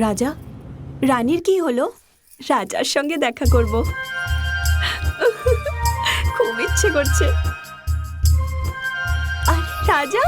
রাজা রানীর কি হলো? রাজার সঙ্গে দেখা করব। খুব ইচ্ছে করছে। রাজা!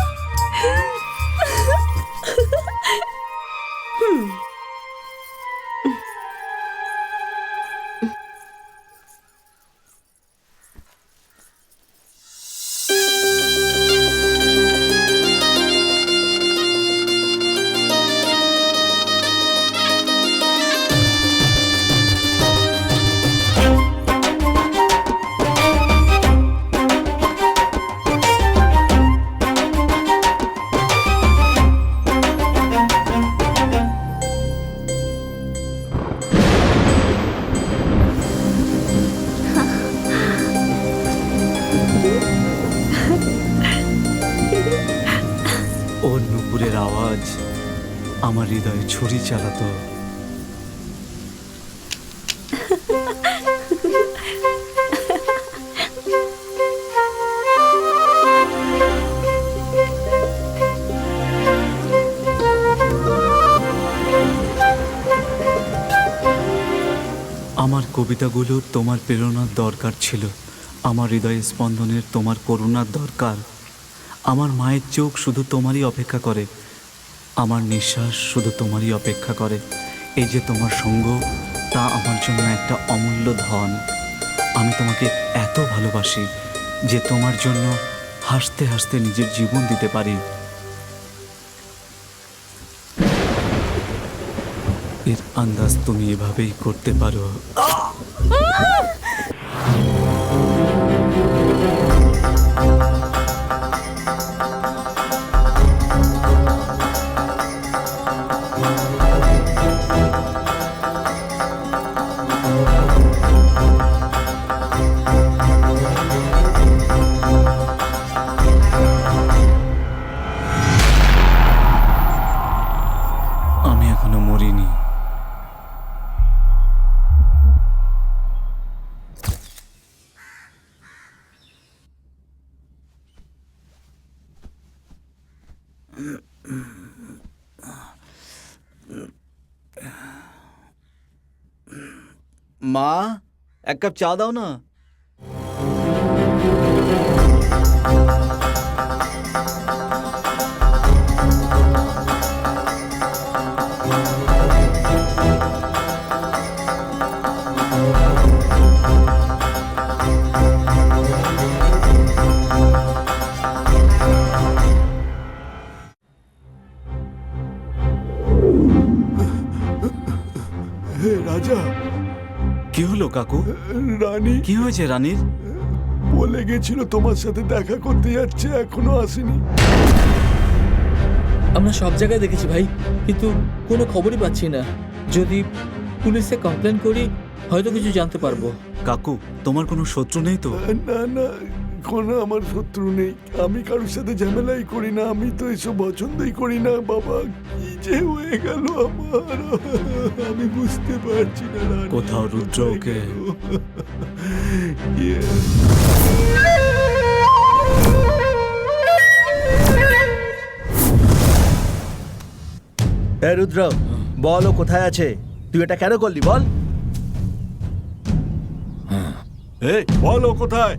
আমার হৃদয়ে ছুরি চালাতো। আমার কবিতাগুলো তোমার প্রেরণার দরকার ছিল। আমার হৃদয় স্পন্দনের তোমার করুণার দরকার। আমার মায়ের চোখ শুধু তোমারই অপেক্ষা করে। আমার নিঃশ্বাস শুধু তোমারই অপেক্ষা করে। এই যে তোমার সঙ্গ, তা আমার জন্য একটা অমূল্য ধন। আমি তোমাকে এত ভালোবাসি যে তোমার জন্য হাসতে হাসতে নিজের জীবন দিতে পারি। এর আন্দাজ তুমি এভাবেই করতে পারো। মা এক কাপ চা দাও না। হে রাজা। কি হলো কাকু? রানী। কি হয়েছে রানীর? বলে গেছিল তোমার সাথে দেখা করতে যাচ্ছে এখনও আসেনি। আমরা সব জায়গায় দেখেছি ভাই কিন্তু কোনো খবরই পাচ্ছি না। যদি পুলিশে কমপ্লেন করি হয়তো কিছু জানতে পারব। কাকু তোমার কোনো শত্রু নেই তো? না না কোনো আমার শত্রু নেই। আমি কারোর সাথে ঝামেলাই করি না আমি তো এসব পছন্দই করি না বাবা। কি যে হয়ে গেল আমার? আমি বুঝতে পারছি না রানী, কোথাও রুদ্র ওকে- এ রুদ্র বল ও কোথায় আছে? তুই এটা কেন করলি বল? এই বলো কোথায়?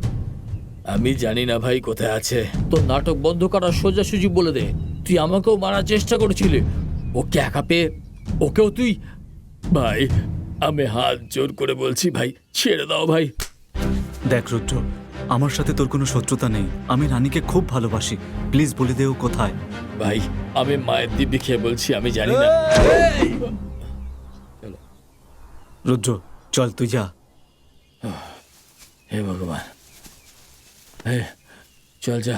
আমি জানি না ভাই কোথায় আছে। তোর নাটক বন্ধ করার সোজাসুজি বলে দে। তুই আমাকেও মারার চেষ্টা করেছিলি। ওকে একা পেয়ে ওকেও তুই। ভাই আমি হাত জোর করে বলছি ভাই ছেড়ে দাও ভাই। দেখ রুদ্র আমার সাথে তোর কোনো শত্রুতা নেই। আমি রানীকে খুব ভালোবাসি। প্লিজ বলে দেও কোথায়। ভাই আমি মায়ের দিব্যি খেয়ে বলছি আমি জানি না। রুদ্র চল তুই যা। হে ভগবান। হে চল যা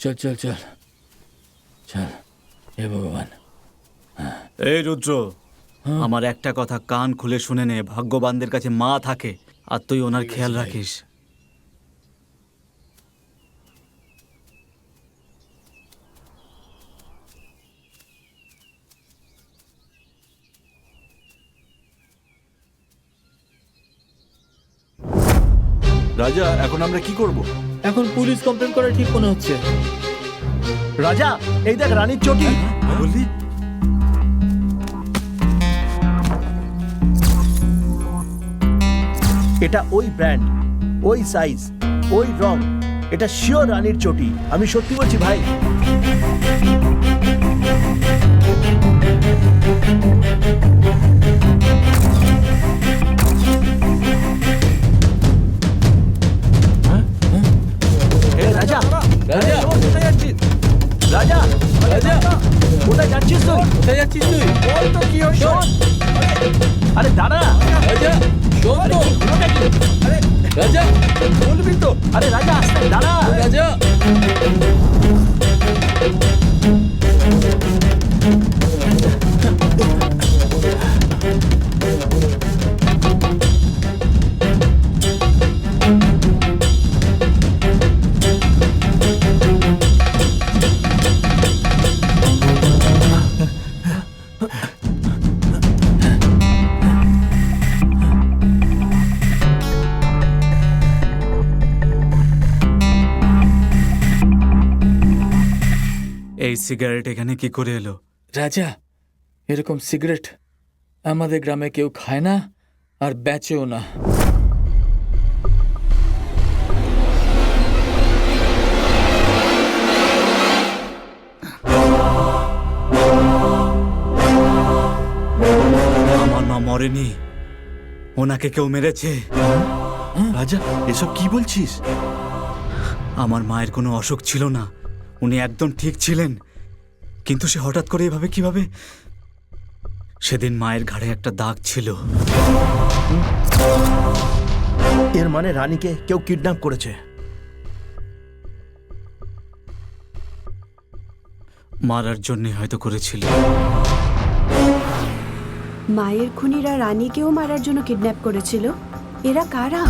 চল চল চল। চল। হে ভগবান। এই রুদ্র আমার একটা কথা কান খুলে শুনে নে ভাগ্যবানদের কাছে মা থাকে আর তুই ওনার খেয়াল রাখিস। রাজা এখন আমরা কি করব? এখন পুলিশ কমপ্লেন করা ঠিক মনে হচ্ছে। রাজা এই দেখ রানীর চটি। হ্যাঁ, হ্যাঁ, বলি এটা ওই ব্র্যান্ড ওই সাইজ ওই রং এটা শিওর রানীর চটি। আমি সত্যি বলছি ভাই। Thank you. যাচ্ছিস তুই? বল তো কি হয়েছে আরে দাঁড়া। রাজা শোন তো। রাজা বলবি তো? আরে রাজা আসতে দাঁড়া। রাজা। এই সিগারেট এখানে কি করে এলো? রাজা এরকম সিগারেট আমাদের গ্রামে কেউ খায় না আর বেচেও না। আমার মা মরেনি। ওনাকে কেউ মেরেছে? রাজা এসব কি বলছিস? আমার মায়ের কোনো অসুখ ছিল না। উনি একদম ঠিক ছিলেন। কিন্তু সে হঠাৎ করে এভাবে কীভাবে? সেদিন মায়ের ঘাড়ে একটা দাগ ছিল। এর মানে রানীকে কেউ কিডন্যাপ করেছে। মারার জন্যে হয়তো করেছিল। মায়ের খুনিরা রানীকেও মারার জন্য কিডন্যাপ করেছিল? এরা কারা?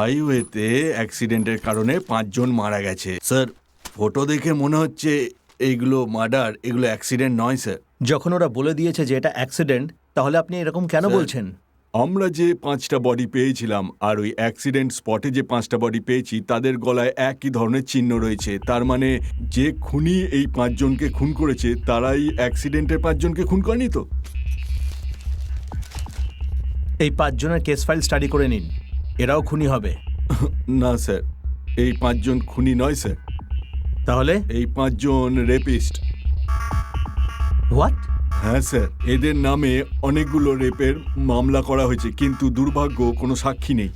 হাইওয়েতে অ্যাক্সিডেন্টের কারণে পাঁচজন মারা গেছে। স্যার ফটো দেখে মনে হচ্ছে এইগুলো মার্ডার এগুলো অ্যাক্সিডেন্ট নয় স্যার। যখন ওরা বলে দিয়েছে যে এটা অ্যাক্সিডেন্ট তাহলে আপনি এরকম কেন বলছেন? আমরা যে পাঁচটা বডি পেয়েছিলাম আর ওই অ্যাক্সিডেন্ট স্পটে যে পাঁচটা বডি পেয়েছি তাদের গলায় একই ধরনের চিহ্ন রয়েছে। তার মানে যে খুনি এই পাঁচজনকে খুন করেছে তারাই অ্যাক্সিডেন্টের পাঁচজনকে খুন করেনি তো? এই পাঁচজনের কেস ফাইল স্টাডি করে নিন। এরাও খুনি হবে। না স্যার। এই পাঁচজন খুনি নয় স্যার। তাহলে? এই পাঁচজন রেপিস্ট। হোয়াট হ্যাঁ স্যার। এদের নামে অনেকগুলো রেপের মামলা করা হয়েছে কিন্তু দুর্ভাগ্য কোনো সাক্ষী নেই।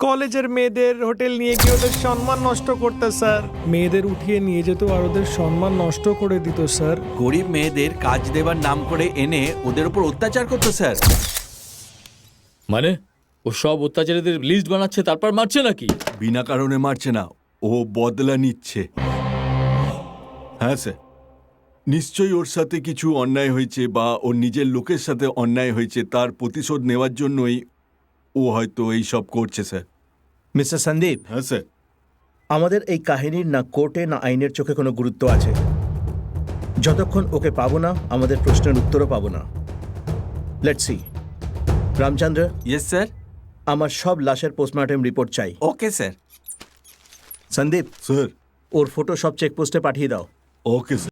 কলেজের মেয়েদের হোটেল নিয়ে গিয়ে ওদের সম্মান নষ্ট করতে স্যার। মেয়েদের উঠিয়ে নিয়ে যেত আর ওদের সম্মান নষ্ট করে দিত স্যার। গরিব মেয়েদের কাজ দেবার নাম করে এনে ওদের উপর অত্যাচার করতো স্যার। মানে? ও সব অত্যাচারীদের লিস্ট বানাচ্ছে তারপর মারছে নাকি? বিনা কারণে মারছে না ও বদলা নিচ্ছে। হ্যাঁ স্যার নিশ্চয়ই ওর সাথে কিছু অন্যায় হয়েছে বা ওর নিজের লোকের সাথে অন্যায় হয়েছে তার প্রতিশোধ নেওয়ার জন্যই ও হয়তো এই সব করছে স্যার মিস্টার সন্দীপ? হ্যাঁ স্যার আমাদের এই কাহিনীর না কোর্টে না আইনের চোখে কোনো গুরুত্ব আছে। যতক্ষণ ওকে পাবো না আমাদের প্রশ্নের উত্তরও পাবো না। Let's see Ramchandra? Yes sir আমার সব লাশের পোস্টমর্টম রিপোর্ট চাই। ওকে স্যার সন্দীপ স্যার ওর ফটো সব চেকপোস্টে পাঠিয়ে দাও। Okay sir